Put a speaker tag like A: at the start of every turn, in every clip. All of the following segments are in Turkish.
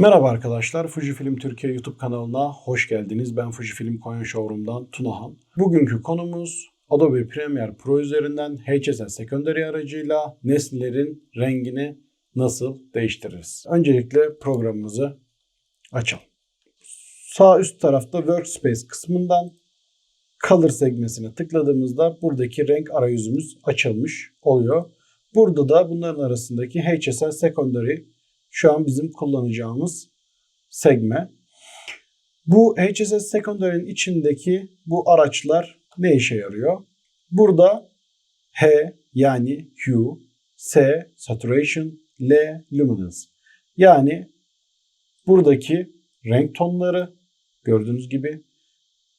A: Merhaba arkadaşlar, Fujifilm Türkiye YouTube kanalına hoş geldiniz. Ben Fujifilm Konya Showroom'dan Tunahan. Bugünkü konumuz Adobe Premiere Pro üzerinden HSL Secondary aracıyla nesnelerin rengini nasıl değiştiririz? Öncelikle programımızı açalım. Sağ üst tarafta Workspace kısmından Color sekmesine tıkladığımızda buradaki renk arayüzümüz açılmış oluyor. Burada da bunların arasındaki HSL Secondary şu an bizim kullanacağımız segme. Bu HSS Secondary'nin içindeki bu araçlar ne işe yarıyor? Burada H yani Hue, S Saturation, L Luminance. Yani buradaki renk tonları gördüğünüz gibi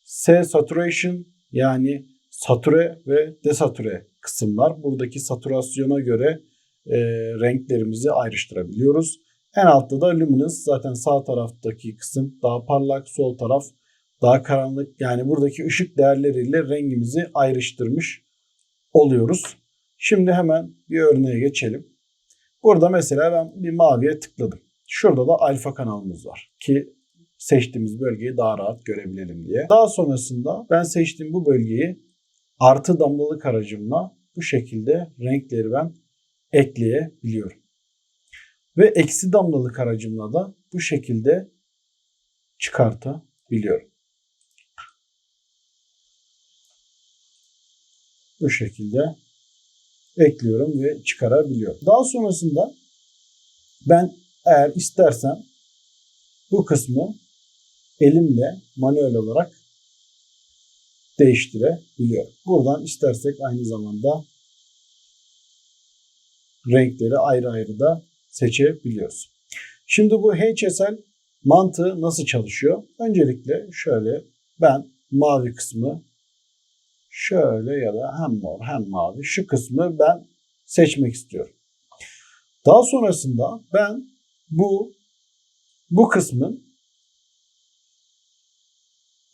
A: S Saturation yani satüre ve desatüre kısımlar. Buradaki satürasyona göre e, renklerimizi ayrıştırabiliyoruz. En altta da luminance zaten sağ taraftaki kısım daha parlak, sol taraf daha karanlık. Yani buradaki ışık değerleriyle rengimizi ayrıştırmış oluyoruz. Şimdi hemen bir örneğe geçelim. Burada mesela ben bir maviye tıkladım. Şurada da alfa kanalımız var ki seçtiğimiz bölgeyi daha rahat görebilelim diye. Daha sonrasında ben seçtiğim bu bölgeyi artı damlalık aracımla bu şekilde renkleri ben ekleyebiliyorum. Ve eksi damlalık aracımla da bu şekilde çıkartabiliyorum. Bu şekilde ekliyorum ve çıkarabiliyorum. Daha sonrasında ben eğer istersem bu kısmı elimle manuel olarak değiştirebiliyorum. Buradan istersek aynı zamanda renkleri ayrı ayrı da seçebiliyoruz. Şimdi bu HSL mantığı nasıl çalışıyor? Öncelikle şöyle ben mavi kısmı şöyle ya da hem mor hem mavi şu kısmı ben seçmek istiyorum. Daha sonrasında ben bu bu kısmın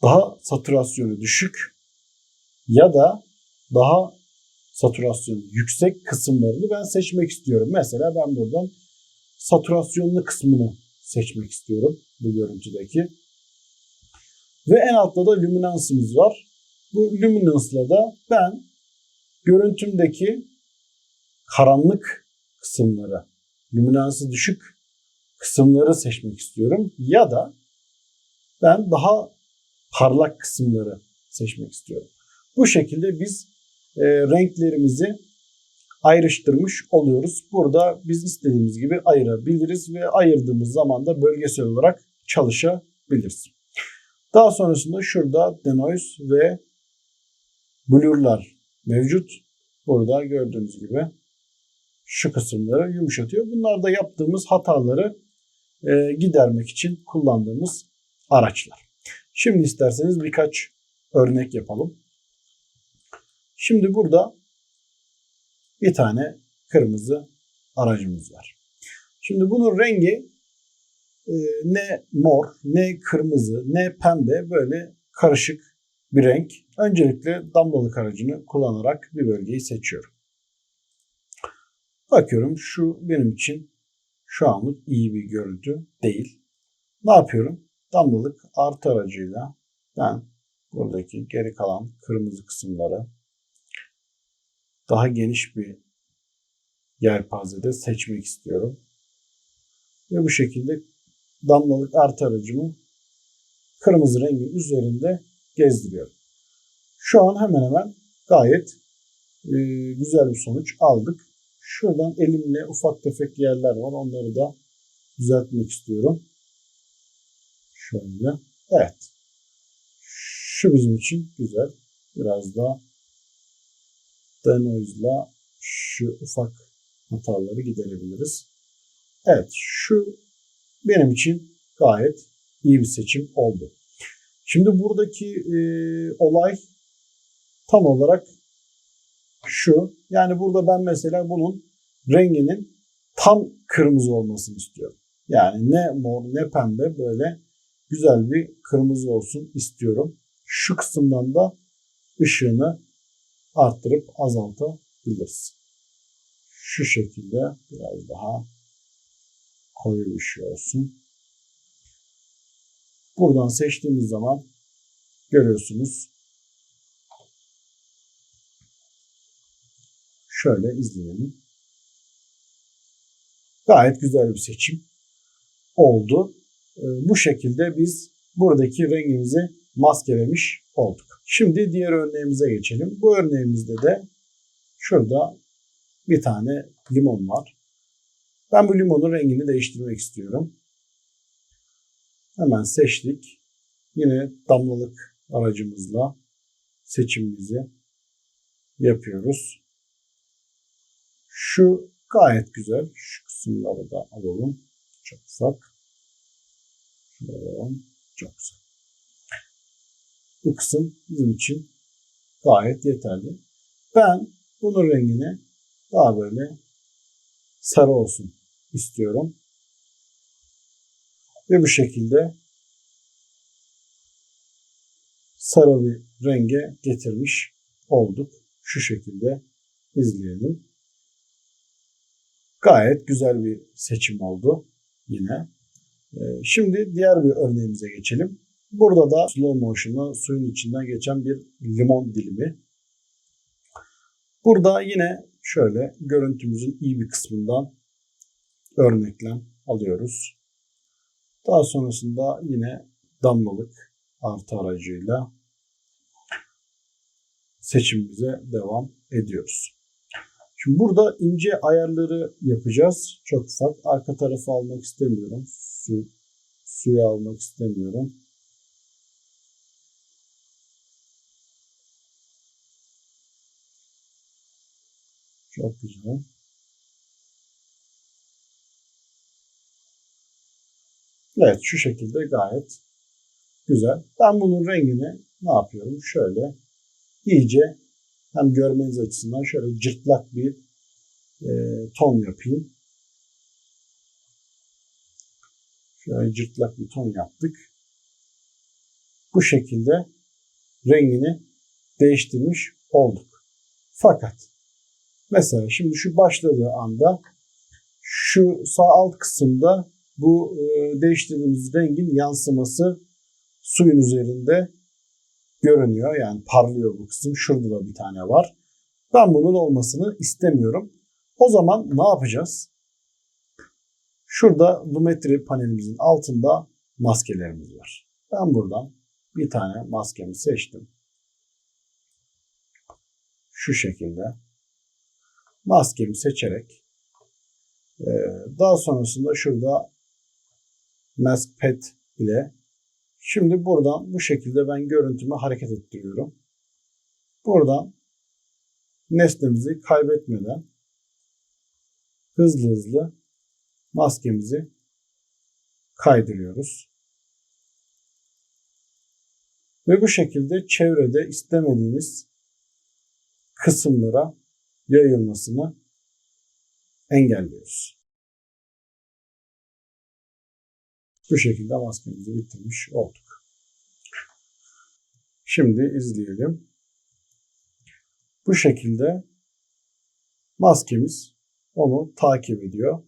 A: daha satürasyonu düşük ya da daha satürasyon yüksek kısımlarını ben seçmek istiyorum. Mesela ben buradan satürasyonlu kısmını seçmek istiyorum bu görüntüdeki. Ve en altta da luminansımız var. Bu luminansla da ben görüntümdeki karanlık kısımları, luminansı düşük kısımları seçmek istiyorum. Ya da ben daha parlak kısımları seçmek istiyorum. Bu şekilde biz e, renklerimizi ayrıştırmış oluyoruz. Burada biz istediğimiz gibi ayırabiliriz ve ayırdığımız zaman da bölgesel olarak çalışabiliriz. Daha sonrasında şurada denoise ve blurlar mevcut. Burada gördüğünüz gibi şu kısımları yumuşatıyor. Bunlar da yaptığımız hataları e, gidermek için kullandığımız araçlar. Şimdi isterseniz birkaç örnek yapalım. Şimdi burada bir tane kırmızı aracımız var. Şimdi bunun rengi e, ne mor, ne kırmızı, ne pembe böyle karışık bir renk. Öncelikle damlalık aracını kullanarak bir bölgeyi seçiyorum. Bakıyorum şu benim için şu anlık iyi bir görüntü değil. Ne yapıyorum? Damlalık artı aracıyla ben buradaki geri kalan kırmızı kısımları daha geniş bir yelpazede seçmek istiyorum. Ve bu şekilde damlalık artı aracımı kırmızı rengin üzerinde gezdiriyorum. Şu an hemen hemen gayet e, güzel bir sonuç aldık. Şuradan elimle ufak tefek yerler var. Onları da düzeltmek istiyorum. Şöyle. Evet. Şu bizim için güzel. Biraz daha denoise'la şu ufak hataları giderebiliriz. Evet şu benim için gayet iyi bir seçim oldu. Şimdi buradaki e, olay tam olarak şu. Yani burada ben mesela bunun renginin tam kırmızı olmasını istiyorum. Yani ne mor ne pembe böyle güzel bir kırmızı olsun istiyorum. Şu kısımdan da ışığını arttırıp azaltabiliriz. Şu şekilde biraz daha koyu bir şey olsun. Buradan seçtiğimiz zaman görüyorsunuz. Şöyle izleyelim. Gayet güzel bir seçim oldu. Ee, Bu şekilde biz buradaki rengimizi maskelemiş olduk. Şimdi diğer örneğimize geçelim. Bu örneğimizde de şurada bir tane limon var. Ben bu limonun rengini değiştirmek istiyorum. Hemen seçtik. Yine damlalık aracımızla seçimimizi yapıyoruz. Şu gayet güzel. Şu kısımları da alalım. Çok ufak. Şöyle alalım. Çok güzel. Bu kısım bizim için gayet yeterli. Ben bunun rengini daha böyle sarı olsun istiyorum. Ve bu şekilde sarı bir renge getirmiş olduk. Şu şekilde izleyelim. Gayet güzel bir seçim oldu yine. Ee, Şimdi diğer bir örneğimize geçelim. Burada da slow motion'la suyun içinden geçen bir limon dilimi. Burada yine şöyle görüntümüzün iyi bir kısmından örneklem alıyoruz. Daha sonrasında yine damlalık artı aracıyla seçimimize devam ediyoruz. Şimdi burada ince ayarları yapacağız. Çok ufak. Arka tarafı almak istemiyorum. Su, suyu almak istemiyorum. Çok güzel. Evet şu şekilde gayet güzel. Ben bunun rengini ne yapıyorum? Şöyle iyice hem görmeniz açısından şöyle cırtlak bir e, ton yapayım. Şöyle cırtlak bir ton yaptık. Bu şekilde rengini değiştirmiş olduk. Fakat mesela şimdi şu başladığı anda şu sağ alt kısımda bu e, değiştirdiğimiz rengin yansıması suyun üzerinde görünüyor. Yani parlıyor bu kısım. Şurada da bir tane var. Ben bunun olmasını istemiyorum. O zaman ne yapacağız? Şurada Lumetri panelimizin altında maskelerimiz var. Ben buradan bir tane maskemi seçtim. Şu şekilde maskemi seçerek e, daha sonrasında şurada Mask Pad ile şimdi buradan bu şekilde ben görüntümü hareket ettiriyorum. Buradan nesnemizi kaybetmeden hızlı hızlı maskemizi kaydırıyoruz. Ve bu şekilde çevrede istemediğimiz kısımlara yayılmasını engelliyoruz. Bu şekilde maskemizi bitirmiş olduk. Şimdi izleyelim. Bu şekilde maskemiz onu takip ediyor.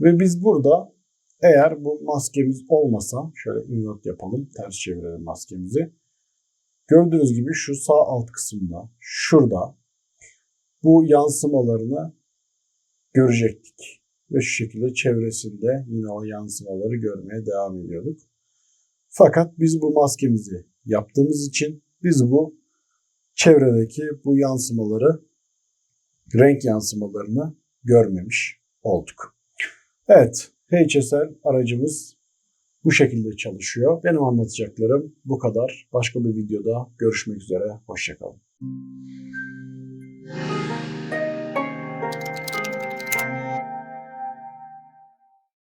A: Ve biz burada eğer bu maskemiz olmasa şöyle invert yapalım. Ters çevirelim maskemizi. Gördüğünüz gibi şu sağ alt kısımda şurada bu yansımalarını görecektik. Ve şu şekilde çevresinde yine o yansımaları görmeye devam ediyorduk. Fakat biz bu maskemizi yaptığımız için biz bu çevredeki bu yansımaları, renk yansımalarını görmemiş olduk. Evet, HSL aracımız bu şekilde çalışıyor. Benim anlatacaklarım bu kadar. Başka bir videoda görüşmek üzere. Hoşçakalın.